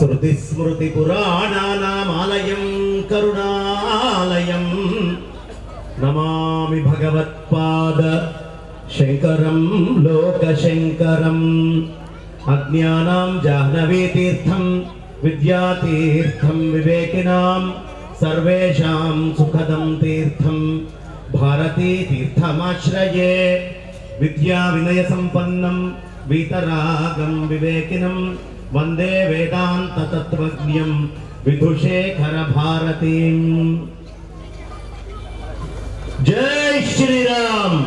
శృతి స్మృతి పురాణానామాలయం కరుణాలయం. నమామి భగవత్పాద శంకరం లోకశంకరం. అజ్ఞానాం జాహ్నవీతీర్థం విద్యాతీర్థం వివేకినాం సర్వేషాం సుఖదం తీర్థం. భారతీ తీర్థమాశ్రయే. విద్యా వినయ సంపన్నం వీతరాగం వివేకినం. వందే వేదాంత తత్వజ్ఞం విధుశేఖర భారతీం జై శ్రీరామ్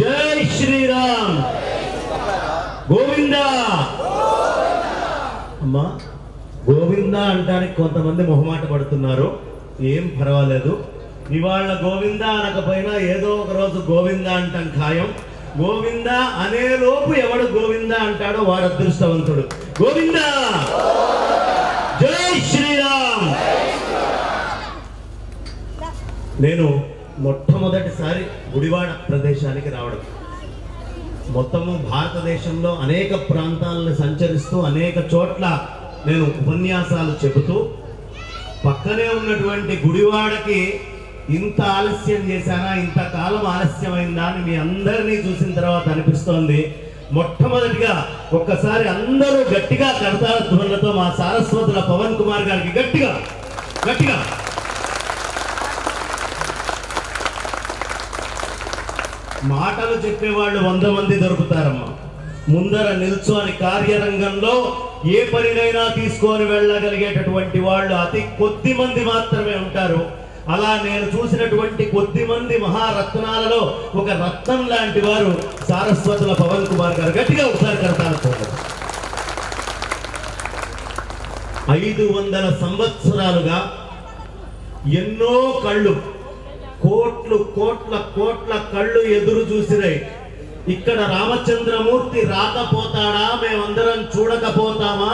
జై శ్రీరామ్ గోవింద అమ్మా గోవింద అంటానికి కొంతమంది మొహమాట పడుతున్నారు. ఏం పర్వాలేదు. ఇవాళ గోవింద అనకపోయినా ఏదో ఒక రోజు గోవింద అంటాం ఖాయం. గోవింద అనే లోపు ఎవడు గోవింద అంటాడో వాడు అదృష్టవంతుడు. గోవింద! జై శ్రీరామ్! నేను మొట్టమొదటిసారి గుడివాడ ప్రదేశానికి రావడం. మొత్తము భారతదేశంలో అనేక ప్రాంతాలను సంచరిస్తూ అనేక చోట్ల నేను ఉపన్యాసాలు చెబుతూ పక్కనే ఉన్నటువంటి గుడివాడకి ఇంత ఆలస్యం చేశానా? ఇంత కాలం ఆలస్యమైందా అని మీ అందరినీ చూసిన తర్వాత అనిపిస్తోంది. మొట్టమొదటిగా ఒక్కసారి అందరూ గట్టిగా కడతాల ధ్వనులతో మా సారస్వతుల పవన్ కుమార్ గారికి. గట్టిగా గట్టిగా. మాటలు చెప్పేవాళ్ళు వంద మంది దొరుకుతారమ్మా. ముందర నిల్చొని కార్యరంగంలో ఏ పనినైనా తీసుకొని వెళ్ళగలిగేటటువంటి వాళ్ళు అతి కొద్ది మంది మాత్రమే ఉంటారు. అలా నేను చూసినటువంటి కొద్ది మంది మహారత్నాలలో ఒక రత్నం లాంటి వారు సారస్వతుల పవన్ కుమార్ గారు గట్టిగా ఒకసారి కడతాను ఐదు వందల సంవత్సరాలుగా ఎన్నో కళ్ళు కోట్లు కోట్ల కోట్ల కళ్ళు ఎదురు చూసినాయి. ఇక్కడ రామచంద్రమూర్తి రాకపోతాడా? మేమందరం చూడకపోతామా?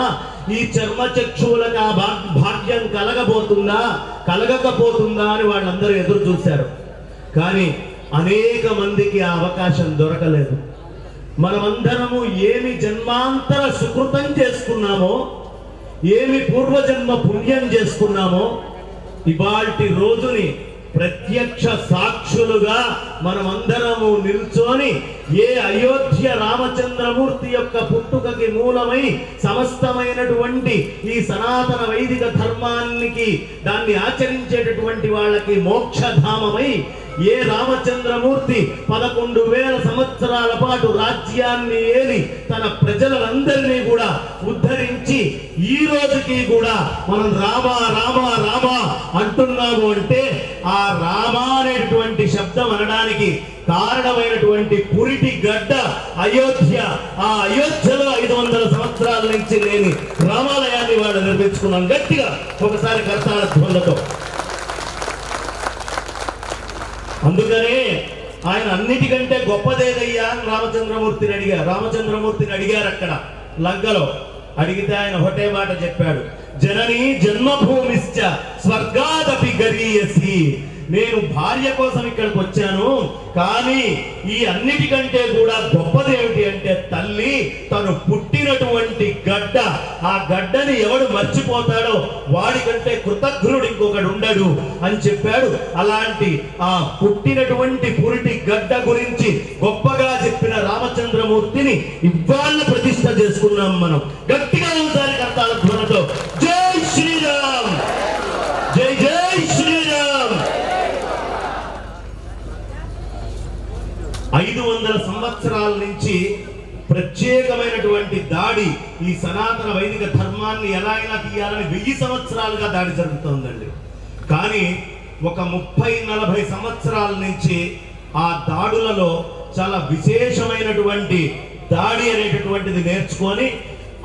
ఈ చర్మ చక్షువులకు ఆ భా- భాగ్యం కలగబోతుందా? కలగకపోతుందా అని వాళ్ళందరూ ఎదురు చూశారు. కానీ అనేక మందికి ఆ అవకాశం దొరకలేదు. మనమందరము ఏమి జన్మాంతర సుకృతం చేసుకున్నామో ఏమి పూర్వజన్మ పుణ్యం చేసుకున్నామో ఇవాటి రోజుని ప్రత్యక్ష సాక్షులుగా మనమందరము నిల్చొని ఏ అయోధ్య రామచంద్రమూర్తి యొక్క పుట్టుకకి మూలమై సమస్తమైనటువంటి ఈ సనాతన వైదిక ధర్మానికి దాన్ని ఆచరించేటటువంటి వాళ్ళకి మోక్షధామమై ఏ రామచంద్రమూర్తి పదకొండు వేల సంవత్సరాల పాటు రాజ్యాన్ని ఏలి తన ప్రజలందరినీ కూడా ఉద్ధరించి ఈ రోజుకి కూడా మనం రామ రామా రామా అంటున్నాము అంటే ఆ రామ అనేటువంటి శబ్దం అనడానికి కారణమైనటువంటి పురిటి గడ్డ అయోధ్య. ఆ అయోధ్యలో ఐదు వందల సంవత్సరాల నుంచి లేని రామాలయాన్ని వాళ్ళు నిర్మించుకున్నాం. గట్టిగా ఒకసారి కర్తాళ అందుకనే ఆయన అన్నిటికంటే గొప్పదేదయ్యా అని రామచంద్రమూర్తిని అడిగారు. రామచంద్రమూర్తిని అడిగారు అక్కడ లంకలో. అడిగితే ఆయన ఒకటే మాట చెప్పాడు. జనని జన్మభూమిశ్చ స్వర్గాదపి గరీయసి నేను భార్య కోసం ఇక్కడికి వచ్చాను కానీ ఈ అన్నిటికంటే కూడా గొప్పది ఏమిటి అంటే తల్లి తను పుట్టినటువంటి గడ్డ ఆ గడ్డని ఎవడు మర్చిపోతాడో వాడికంటే కృతజ్ఞుడు ఇంకొకడు ఉండడు అని చెప్పాడు. అలాంటి ఆ పుట్టినటువంటి పురిటి గడ్డ గురించి గొప్పగా చెప్పిన రామచంద్రమూర్తిని ఇవాళ ప్రతిష్ట చేసుకున్నాం మనం. గట్టిగా ఒకసారి కర్తాల ధ్వనితో జై శ్రీరామ్ జై జై శ్రీరామ్ ఐదు వందల సంవత్సరాల నుంచి ప్రత్యేకమైనటువంటి దాడి ఈ సనాతన వైదిక ధర్మాన్ని ఎలా అయినా తీయాలని వెయ్యి సంవత్సరాలుగా దాడి జరుగుతోందండి. కానీ ఒక ముప్పై నలభై సంవత్సరాల నుంచి ఆ దాడులలో చాలా విశేషమైనటువంటి దాడి అనేటటువంటిది నేర్చుకొని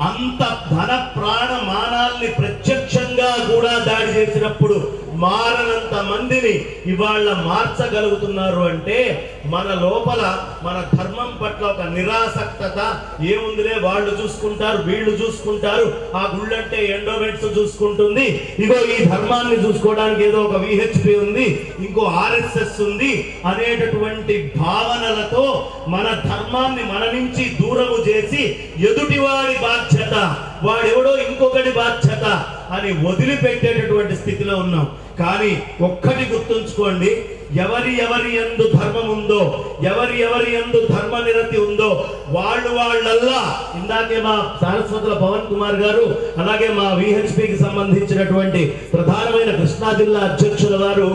అంత ధన ప్రాణ మానాల్ని ప్రత్యక్షంగా కూడా దాడి చేసినప్పుడు మారనంత మందిని ఇవాళ మార్చగలుగుతున్నారు అంటే మన లోపల మన ధర్మం పట్ల ఒక నిరాసక్తత ఏముందిలే? వాళ్ళు చూసుకుంటారు వీళ్ళు చూసుకుంటారు. ఆ గుళ్ళంటే ఎండోమెంట్స్ చూసుకుంటుంది. ఇగో ఈ ధర్మాన్ని చూసుకోవడానికి ఏదో ఒక విహెచ్పి ఉంది ఇంకో ఆర్ఎస్ఎస్ ఉంది అనేటటువంటి భావనలతో మన ధర్మాన్ని మన నుంచి దూరము చేసి ఎదుటివాడి బాధ్యత వాడెవడో ఇంకొకటి బాధ్యత అని వదిలిపెట్టేటటువంటి స్థితిలో ఉన్నాం. కానీ ఒక్కటి గుర్తుంచుకోండి ఎవరి ఎవరి ఎందు ధర్మం ఉందో ఎవరి ఎవరి ఎందు ధర్మ నిరతి ఉందో వాళ్ళు వాళ్ళల్లా ఇందాకే మా సారస్వతుల పవన్ కుమార్ గారు అలాగే మా విహెచ్పికి సంబంధించినటువంటి ప్రధానమైన కృష్ణా జిల్లా అధ్యక్షుల వారు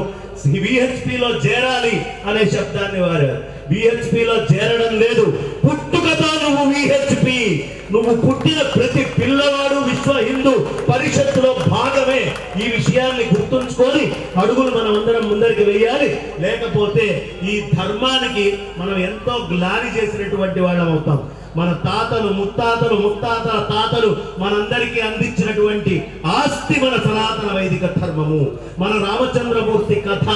విహెచ్పిలో చేరాలి అనే శబ్దాన్ని వారు విహెచ్పిలో చేరడం లేదు. పుట్టుకతో నువ్వు విహెచ్పి నువ్వు పుట్టిన ప్రతి పిల్లవాడు విశ్వ హిందూ పరిషత్తులో భాగమే. ఈ విషయాన్ని గుర్తుంచుకొని అడుగులు మనం అందరం ముందరికి వెయ్యాలి లేకపోతే ఈ ధర్మానికి మనం ఎంతో గ్లాని చేసినటువంటి వాళ్ళం అవుతాం. మన తాతలు ముత్తాతలు ముత్తాతల తాతలు మనందరికీ అందించినటువంటి ఆస్తి మన సనాతన వైదిక ధర్మము. మన రామచంద్రమూర్తి కథ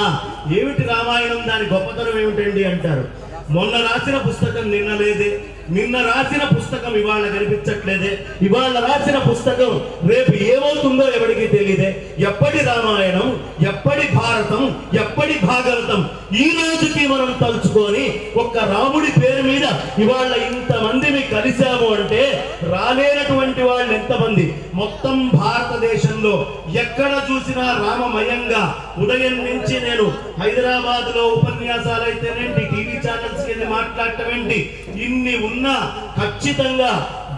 ఏమిటి రామాయణం? దాని గొప్పతనం ఏమిటండి అంటారు. మొన్న రాసిన పుస్తకం నిన్న లేదే. నిన్న రాసిన పుస్తకం ఇవాళ కనిపించట్లేదే. ఇవాళ రాసిన పుస్తకం రేపు ఏమవుతుందో ఎవరికి తెలియదే ఎప్పటి రామాయణం ఎప్పటి భారతం ఎప్పటి భాగవతం ఈ రోజుకి మనం తలుచుకొని ఒక్క రాముడి పేరు మీద ఇవాళ ఇంతమందిని కలిశాము అంటే రాలేనటువంటి వాళ్ళు ఎంతమంది? మొత్తం భారతదేశంలో ఎక్కడ చూసినా రామమయంగా ఉదయం నుంచి నేను హైదరాబాద్లో ఉపన్యాసాలు అయితేనేంటి టీవీ ఛానల్స్కి మాట్లాడటం ఏంటి? ఇన్ని ఉన్నా ఖచ్చితంగా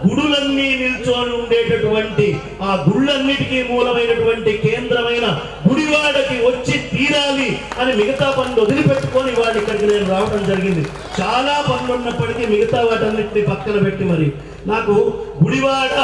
గుడులన్నీ నిల్చొని ఉండేటటువంటి ఆ గుళ్ళన్నిటికీ మూలమైనటువంటి కేంద్రమైన గుడివాడకి వచ్చి తీరాలి అని మిగతా పనులు వదిలిపెట్టుకొని వాడి ఇక్కడికి నేను రావడం జరిగింది. చాలా పనులు ఉన్నప్పటికీ మిగతా వాటన్నిటిని పక్కన పెట్టి మరి. నాకు గుడివాడ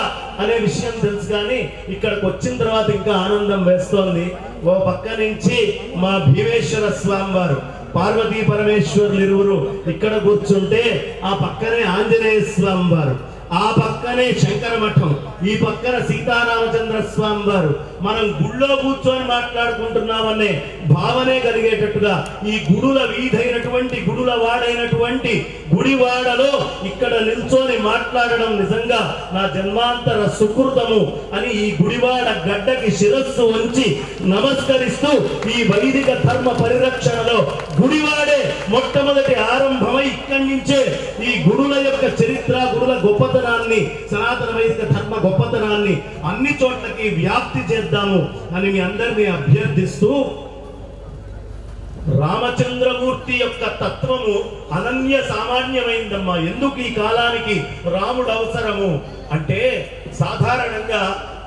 అనే విషయం తెలుసు కానీ ఇక్కడికి వచ్చిన తర్వాత ఇంకా ఆనందం వేస్తోంది. ఓ పక్క నుంచి మా భీమేశ్వర స్వామి వారు పార్వతీ పరమేశ్వరులు ఇరువురు ఇక్కడ కూర్చుంటే ఆ పక్కనే ఆంజనేయ స్వామి వారు. ఆ పక్కనే శంకర మఠం ఈ పక్కన సీతారామచంద్ర స్వామి వారు. మనం గుళ్ళో కూర్చొని మాట్లాడుకుంటున్నామనే భావనే కలిగేటట్టుగా ఈ గుడుల వీధైనటువంటి గుడుల వాడైనటువంటి గుడివాడలో ఇక్కడ నిల్చొని మాట్లాడడం నిజంగా నా జన్మాంతర సుకృతము అని ఈ గుడివాడ గడ్డకి శిరస్సు వంచి నమస్కరిస్తూ ఈ వైదిక ధర్మ పరిరక్షణలో గుడివాడే మొట్టమొదటి ఆరంభమై ఇక్కడి నుంచే ఈ గుడుల యొక్క చరిత్ర గురుల గొప్పతనాన్ని సనాతన వైదిక ధర్మ గొప్పతనాన్ని అన్ని చోట్లకి వ్యాప్తి చేద్దాము అని మీ అందరినీ అభ్యర్థిస్తూ రామచంద్రమూర్తి యొక్క తత్వము అనన్య సామాన్యమైందమ్మా. ఎందుకు ఈ కాలానికి రాముడు అవసరము? అంటే సాధారణంగా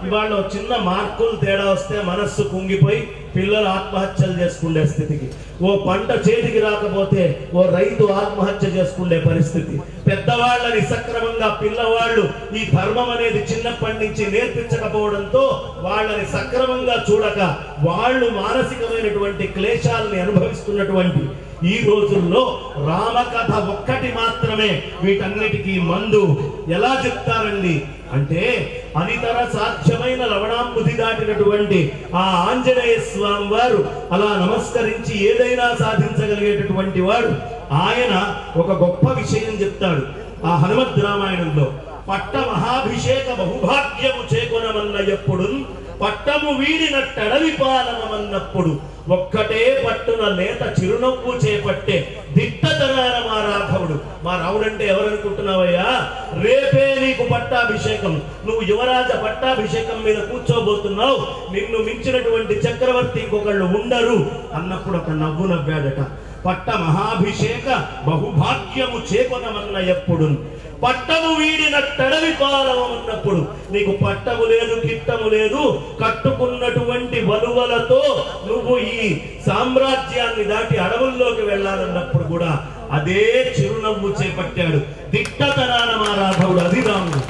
ఇవాళ చిన్న మార్కులు తేడా వస్తే మనస్సు కుంగిపోయి పిల్లలు ఆత్మహత్యలు చేసుకునే స్థితికి. ఓ పంట చేతికి రాకపోతే ఓ రైతు ఆత్మహత్య చేసుకునే పరిస్థితి. పెద్దవాళ్ళని సక్రమంగా పిల్లవాళ్ళు ఈ ధర్మం అనేది చిన్నప్పటి నుంచి నేర్పించకపోవడంతో వాళ్ళని సక్రమంగా చూడక వాళ్ళు మానసికమైనటువంటి క్లేశాలని అనుభవిస్తున్నటువంటి ఈ రోజుల్లో రామకథ ఒక్కటి మాత్రమే వీటన్నిటికీ మందు. ఎలా చెప్తారండి? అంటే అనితర సాధ్యమైన లవణాంబుధి దాటినటువంటి ఆ ఆంజనేయ స్వామి వారు అలా నమస్కరించి ఏదైనా సాధించగలిగేటటువంటి వాడు. ఆయన ఒక గొప్ప విషయం చెప్తాడు. ఆ హనుమద్ రామాయణంలో పట్ట మహాభిషేక బహుభాగ్యము చేకొనమన్న ఎప్పుడు పట్టము వీడినట్టడవి పాలనమన్నప్పుడు ఒక్కటే పట్టున లేత చిరునవ్వు చేపట్టే దిట్టతనాన మా రాఘవుడు. మా రావుడంటే ఎవరనుకుంటున్నావయ్యా? రేపే నీకు పట్టాభిషేకం. నువ్వు యువరాజ పట్టాభిషేకం మీద కూర్చోబోతున్నావు. నిన్ను మించినటువంటి చక్రవర్తి ఇంకొకళ్ళు ఉండరు. అన్నప్పుడు ఒక నవ్వు నవ్వాడట. పట్ట మహాభిషేక బహుభాగ్యము చేకొనమన్న ఎప్పుడు పట్టము వీడిన తడవి పాలవన్నప్పుడు నీకు పట్టము లేదు కిట్టము లేదు. కట్టుకున్నటువంటి వలువలతో నువ్వు ఈ సామ్రాజ్యాన్ని దాటి అడవుల్లోకి వెళ్ళాలన్నప్పుడు కూడా అదే చిరునవ్వు చేపట్టాడు. దిట్టతరాన మా రాఘవుడు అది రాముడు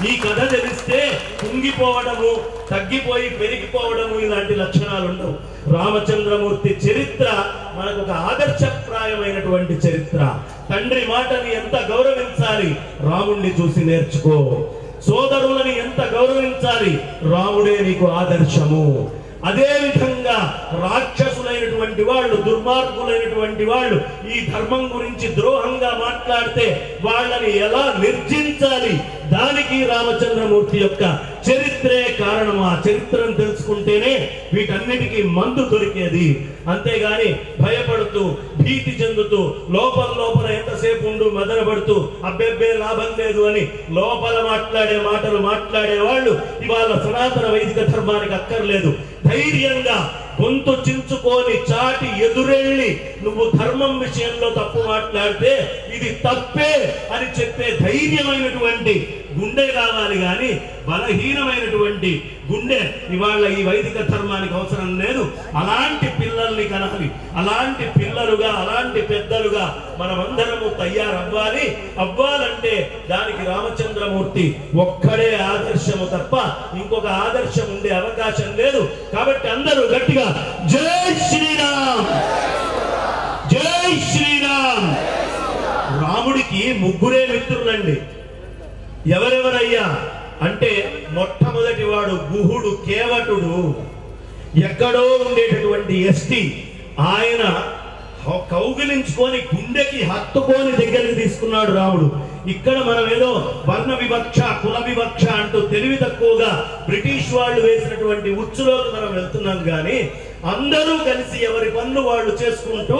ఈ కథ తెలిస్తే కుంగిపోవడము తగ్గిపోయి పెరిగిపోవడము ఇలాంటి లక్షణాలు ఉండవు రామచంద్రమూర్తి చరిత్ర మనకు ఒక ఆదర్శప్రాయమైనటువంటి చరిత్ర. తండ్రి మాటని ఎంత గౌరవించాలి రాముణ్ణి చూసి నేర్చుకో. సోదరులని ఎంత గౌరవించాలి రాముడే నీకు ఆదర్శము. అదేవిధంగా రాక్షసులైనటువంటి వాళ్ళు దుర్మార్గులైనటువంటి వాళ్ళు ఈ ధర్మం గురించి ద్రోహంగా మాట్లాడితే వాళ్ళని ఎలా నిర్జించాలి? దానికి రామచంద్రమూర్తి యొక్క చరిత్రే కారణం. ఆ చరిత్రను తెలుసుకుంటేనే వీటన్నిటికీ మందు దొరికేది. అంతేగాని భయపడుతూ భీతి చెందుతూ లోపల లోపల ఎంతసేపు ఉండు మదనపడుతూ అబ్బెబ్బే లాభం లేదు అని లోపల మాట్లాడే మాటలు మాట్లాడే వాళ్ళు ఇవాళ సనాతన వైదిక ధర్మానికి అక్కర్లేదు. ధైర్యంగా గొంతు చించుకొని చాటి ఎదురెళ్ళి నువ్వు ధర్మం విషయంలో తప్పు మాట్లాడితే ఇది తప్పే అని చెప్పే ధైర్యమైనటువంటి గుండె కావాలి కానీ బలహీనమైనటువంటి గుండె ఇవాళ ఈ వైదిక ధర్మానికి అవసరం లేదు. అలాంటి పిల్లల్ని కనాలి అలాంటి పిల్లలుగా అలాంటి పెద్దలుగా మనమందరము తయారవ్వాలి. అవ్వాలంటే దానికి రామచంద్రమూర్తి ఒక్కడే ఆదర్శము తప్ప ఇంకొక ఆదర్శం ఉండే అవకాశం లేదు. కాబట్టి అందరూ గట్టిగా జై శ్రీరామ్! జై శ్రీరామ్! రాముడికి ముగ్గురే మిత్రులండి. ఎవరెవరయ్యా? అంటే మొట్టమొదటి వాడు గుహుడు కేవటుడు. ఎక్కడో ఉండేటటువంటి ఎస్టి. ఆయన కౌగిలించుకొని గుండెకి హత్తుకొని దగ్గరికి తీసుకున్నాడు రాముడు. ఇక్కడ మనం ఏదో వర్ణ వివక్ష కుల వివక్ష అంటూ తెలివి తక్కువగా బ్రిటిష్ వాళ్ళు వేసినటువంటి ఉచ్చులోకి మనం వెళ్తున్నాం కానీ అందరూ కలిసి ఎవరి పనులు వాళ్ళు చేసుకుంటూ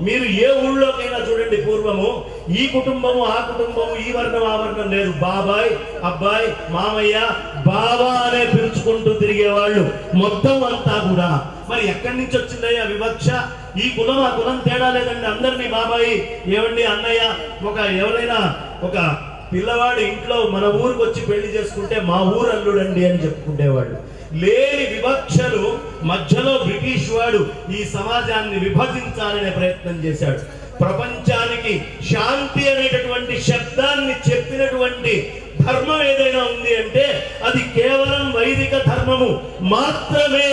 మీరు ఏ ఊళ్ళోకైనా చూడండి పూర్వము ఈ కుటుంబము ఆ కుటుంబము ఈ వర్ణం ఆ వర్ణం లేదు. బాబాయ్ అబ్బాయి మామయ్య బాబా అనే పిలుచుకుంటూ తిరిగేవాళ్ళు మొత్తం అంతా కూడా. మరి ఎక్కడి నుంచి వచ్చిందయ్యా వివక్ష? ఈ కులం ఆ కులం తేడా లేదండి. అందరినీ బాబాయి ఏమండి అన్నయ్య ఒక ఎవరైనా ఒక పిల్లవాడు ఇంట్లో మన ఊరికి వచ్చి పెళ్ళి చేసుకుంటే మా ఊరు అల్లుడండి అని చెప్పుకునేవాడు లేని వివక్షలు మధ్యలో బ్రిటిష్ వాడు ఈ సమాజాన్ని విభజించాలనే ప్రయత్నం చేశాడు. ప్రపంచానికి శాంతి అనేటటువంటి శబ్దాన్ని చెప్పినటువంటి ధర్మం ఏదైనా ఉంది అంటే అది కేవలం వైదిక ధర్మము. మాత్రమే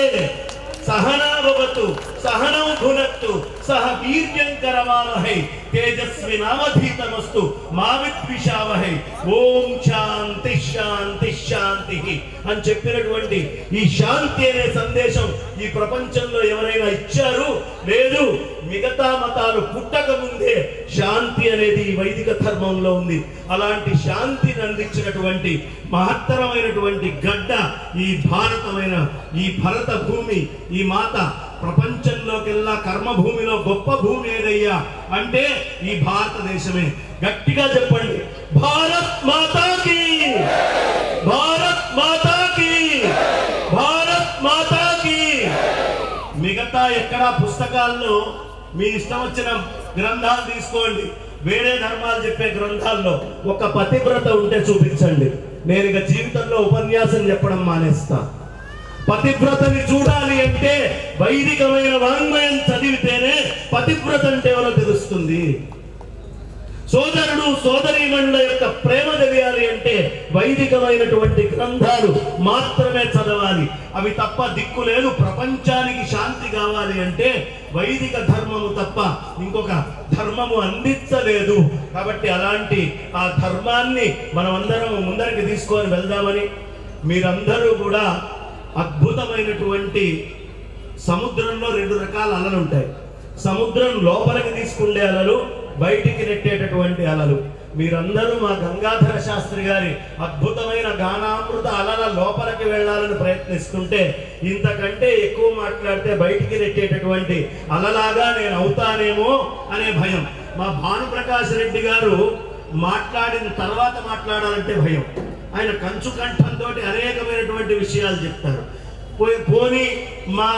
సహనాభవతు సహనం భునత్తు సహ వీర్యం కరవామహై తేజస్వి నామధీతమస్తు మా విద్విషావహై ఓం శాంతి శాంతి శాంతి. అని చెప్పినటువంటి ఈ శాంతి అనే సందేశం ఈ ప్రపంచంలో ఎవరైనా ఇచ్చారు? లేదు. మిగతా మతాలు పుట్టక ముందే శాంతి అనేది ఈ వైదిక ధర్మంలో ఉంది. అలాంటి శాంతిని అందించినటువంటి మహత్తరమైనటువంటి గడ్డ ఈ భారతమైన ఈ భరత భూమి ఈ మాత ప్రపంచంలోకెల్లా కర్మభూమిలో గొప్ప భూమి ఏదయ్యా? అంటే ఈ భారతదేశమే. గట్టిగా చెప్పండి. భారత్ మాతాకి భారత్ మాతాకి భారత్ మాతాకి మిగతా ఎక్కడా పుస్తకాల్లో మీ ఇష్టం వచ్చిన గ్రంథాలు తీసుకోండి. వేరే ధర్మాలు చెప్పే గ్రంథాల్లో ఒక పతివ్రత ఉంటే చూపించండి. నేను ఇక జీవితంలో ఉపన్యాసం చెప్పడం మానేస్తా. పతివ్రతని చూడాలి అంటే వైదికమైన వాంగ్మయం చదివితేనే పతివ్రత అంటే ఎవరో తెలుస్తుంది. సోదరుడు సోదరీమణుల యొక్క ప్రేమ తెలియాలి అంటే వైదికమైనటువంటి గ్రంథాలు మాత్రమే చదవాలి. అవి తప్ప దిక్కు లేదు. ప్రపంచానికి శాంతి కావాలి అంటే వైదిక ధర్మము తప్ప ఇంకొక ధర్మము అందించలేదు. కాబట్టి అలాంటి ఆ ధర్మాన్ని మనమందరం ముందరికి తీసుకొని వెళ్దామని మీరందరూ కూడా అద్భుతమైనటువంటి సముద్రంలో రెండు రకాల అలలు ఉంటాయి. సముద్రం లోపలికి తీసుకుండే అలలు బయటికి నెట్టేటటువంటి అలలు. మీరందరూ మా గంగాధర శాస్త్రి గారి అద్భుతమైన గానామృత అలల లోపలికి వెళ్ళాలని ప్రయత్నిస్తుంటే ఇంతకంటే ఎక్కువ మాట్లాడితే బయటికి నెట్టేటటువంటి అలలాగా నేను అవుతానేమో అనే భయం. మా భానుప్రకాష్ రెడ్డి గారు మాట్లాడిన తర్వాత మాట్లాడాలంటే భయం. ఆయన కంచు కంఠంతో అనేకమైనటువంటి విషయాలు చెప్తారు. పోయి పోని మా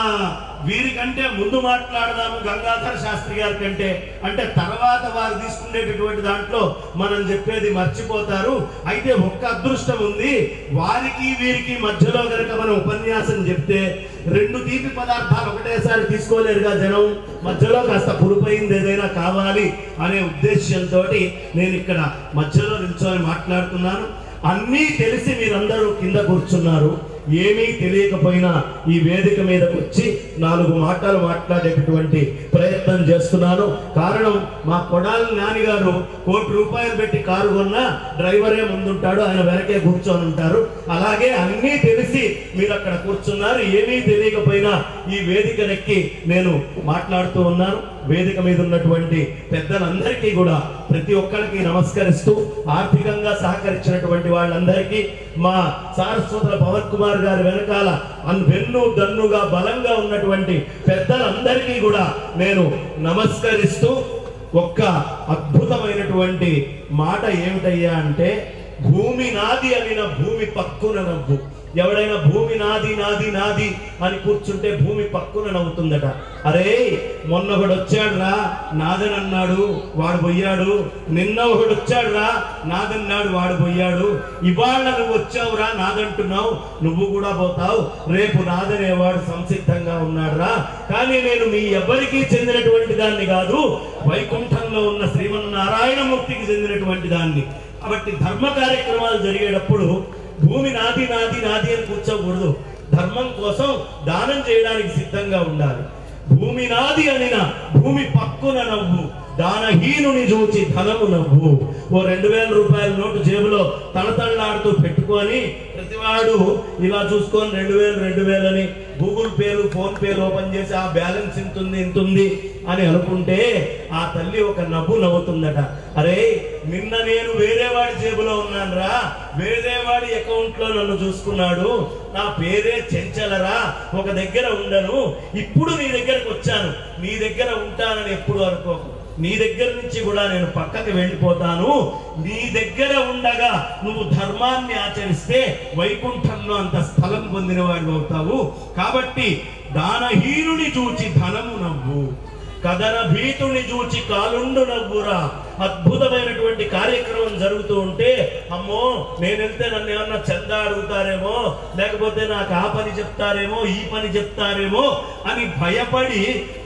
వీరికంటే ముందు మాట్లాడదాము గంగాధర శాస్త్రి గారి కంటే అంటే తర్వాత వారు తీసుకునేటటువంటి దాంట్లో మనం చెప్పేది మర్చిపోతారు. అయితే ఒక్క అదృష్టం ఉంది. వారికి వీరికి మధ్యలో కనుక మనం ఉపన్యాసం చెప్తే రెండు తీపి పదార్థాలు ఒకటేసారి తీసుకోలేరుగా జనం. మధ్యలో కాస్త పురుపైంది ఏదైనా కావాలి అనే ఉద్దేశ్యంతో నేను ఇక్కడ మధ్యలో నిల్చొని మాట్లాడుతున్నాను. అన్నీ తెలిసి మీరందరూ కింద కూర్చున్నారు. ఏమీ తెలియకపోయినా ఈ వేదిక మీదకి వచ్చి నాలుగు మాటలు మాట్లాడేటటువంటి ప్రయత్నం చేస్తున్నాను. కారణం మా కొడాలి నాన్నగారు కోటి రూపాయలు పెట్టి కారు కొన్నా డ్రైవరే ముందుంటాడు. ఆయన వెనకే కూర్చొని ఉంటారు. అలాగే అన్నీ తెలిసి మీరు అక్కడ కూర్చున్నారు. ఏమీ తెలియకపోయినా ఈ వేదికనెక్కి నేను మాట్లాడుతూ ఉన్నాను. వేదిక మీద ఉన్నటువంటి పెద్దలందరికీ కూడా ప్రతి ఒక్కరికి నమస్కరిస్తూ ఆర్థికంగా సహకరించినటువంటి వాళ్ళందరికీ మా సారస్వతుల పవన్ కుమార్ గారి వెనకాల అన్ వెన్ను దన్నుగా బలంగా ఉన్నటువంటి పెద్దలందరికీ కూడా నేను నమస్కరిస్తూ ఒక్క అద్భుతమైనటువంటి మాట ఏమిటయ్యా అంటే భూమి నాది అనిన భూమి పక్కున నవ్వు. ఎవడైనా భూమి నాది నాది నాది అని కూర్చుంటే భూమి పక్కున నవ్వుతుందట. అరే మొన్న ఒకడు వచ్చాడురా నాదని అన్నాడు వాడు పోయాడు. నిన్న ఒకడు వచ్చాడురా నాదన్నాడు వాడు పోయాడు. ఇవాళ నువ్వు వచ్చావురా నాదంటున్నావు నువ్వు కూడా పోతావు. రేపు నాదనేవాడు సంసిద్ధంగా ఉన్నాడురా. కానీ నేను మీ ఎవ్వరికీ చెందినటువంటి దాన్ని కాదు వైకుంఠంలో ఉన్న శ్రీమన్నారాయణమూర్తికి చెందినటువంటి దాన్ని. కాబట్టి ధర్మ కార్యక్రమాలు జరిగేటప్పుడు భూమి నాది నాది నాది అని కూర్చోకూడదు. ధర్మం కోసం దానం చేయడానికి సిద్ధంగా ఉండాలి. భూమి నాది అనిన భూమి పక్కున నవ్వు. దానహీనుని చూచి ధనము నవ్వు. ఓ రెండు వేల రూపాయల నోటు జేబులో తలతళ్ళాడుతూ పెట్టుకొని ప్రతివాడు ఇలా చూసుకొని రెండు వేలు రెండు వేలని గూగుల్ పేలు ఫోన్ పేలు ఓపెన్ చేసి ఆ బ్యాలెన్స్ ఇంత ఉంది ఇంత ఉంది అని అనుకుంటే ఆ తల్లి ఒక నవ్వు నవ్వుతుందట. అరే నిన్న నేను వేరే వాడి జేబులో ఉన్నానరా. వేరే వాడి అకౌంట్లో నన్ను చూసుకున్నాడు. నా పేరే చెంచలరా. ఒక దగ్గర ఉండను. ఇప్పుడు నీ దగ్గరకు వచ్చాను. నీ దగ్గర ఉంటానని ఎప్పుడు అనుకోకు. నీ దగ్గర నుంచి కూడా నేను పక్కకి వెళ్ళిపోతాను. నీ దగ్గర ఉండగా నువ్వు ధర్మాన్ని ఆచరిస్తే వైకుంఠంలో అంత స్థలం పొందిన వాడు అవుతావు. కాబట్టి దానహీనుని చూచి ధనము నవ్వు. కథన భీతుని చూచి కాలుండు నవ్వురా. అద్భుతమైనటువంటి కార్యక్రమం జరుగుతూ ఉంటే అమ్మో నేను వెళ్తే నన్ను ఏమన్నా చందా అడుగుతారేమో లేకపోతే నాకు ఆ పని చెప్తారేమో ఈ పని చెప్తారేమో అని భయపడి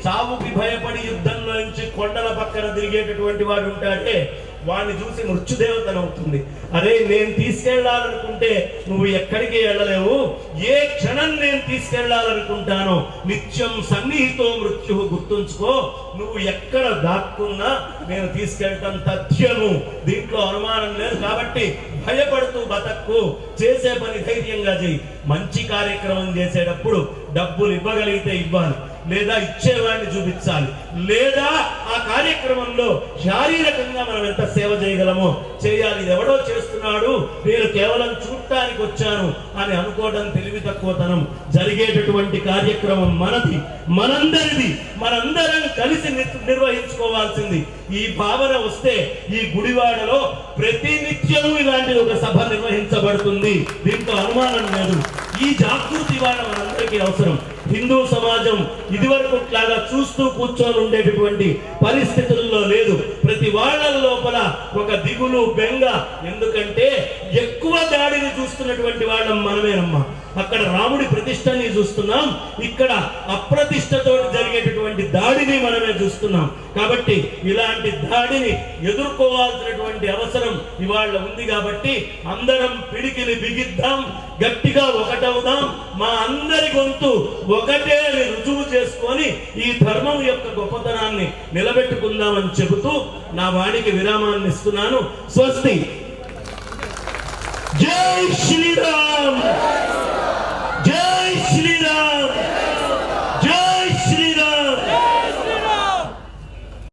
చావుకి భయపడి యుద్ధంలో నుంచి కొండల పక్కన తిరిగేటటువంటి వాడు ఉంటాడే వాడిని చూసి మృత్యుదేవతనవుతుంది అరే నేను తీసుకెళ్ళాలనుకుంటే నువ్వు ఎక్కడికి వెళ్ళలేవు? ఏ క్షణం నేను తీసుకెళ్ళాలనుకుంటానో నిత్యం సన్నిహితో మృత్యు గుర్తుంచుకో. నువ్వు ఎక్కడ దాక్కున్నా నేను తీసుకెళ్ళటం తథ్యము. దీంట్లో అనుమానం లేదు కాబట్టి భయపడుతూ బతక్కు. చేసే పని ధైర్యంగా చేయి. మంచి కార్యక్రమం చేసేటప్పుడు డబ్బులు ఇవ్వగలిగితే ఇవ్వాలి. లేదా ఇచ్చేవాడిని చూపించాలి. లేదా ఆ కార్యక్రమంలో శారీరకంగా మనం ఎంత సేవ చేయగలమో చేయాలి. ఎవడో చేస్తున్నాడు నేను కేవలం చూడటానికి వచ్చాను అని అనుకోవడం తెలివి తక్కువతనం జరిగేటటువంటి కార్యక్రమం మనది మనందరిది మనందరం కలిసి నిర్వహించుకోవాల్సింది. ఈ భావన వస్తే ఈ గుడివాడలో ప్రతినిత్యం ఇలాంటి ఒక సభ నిర్వహించబడుతుంది. దీంతో అనుమానం లేదు. ఈ జాగృతి వాళ్ళ మనందరికీ అవసరం. హిందూ సమాజం ఇదివరకు లాగా చూస్తూ కూర్చొని ఉండేటటువంటి పరిస్థితుల్లో లేదు. ప్రతి వాళ్ళ లోపల ఒక దిగులు బెంగ. ఎందుకంటే ఎక్కువ దాడిని చూస్తున్నటువంటి వాళ్ళం మనమేనమ్మా. అక్కడ రాముడి ప్రతిష్టని చూస్తున్నాం. ఇక్కడ అప్రతిష్టతో జరిగేటటువంటి దాడిని మనమే చూస్తున్నాం. కాబట్టి ఇలాంటి దాడిని ఎదుర్కోవాల్సినటువంటి అవసరం ఇవాళ ఉంది కాబట్టి అందరం పిడికిలి బిగిద్దాం గట్టిగా ఒకటవుదాం. మా అందరి గొంతు ఒకటే అని రుజువు చేసుకొని ఈ ధర్మం యొక్క గొప్పతనాన్ని నిలబెట్టుకుందామని చెబుతూ నా వాడికి విరామాన్ని ఇస్తున్నాను. స్వస్తి. జై శ్రీరామ్!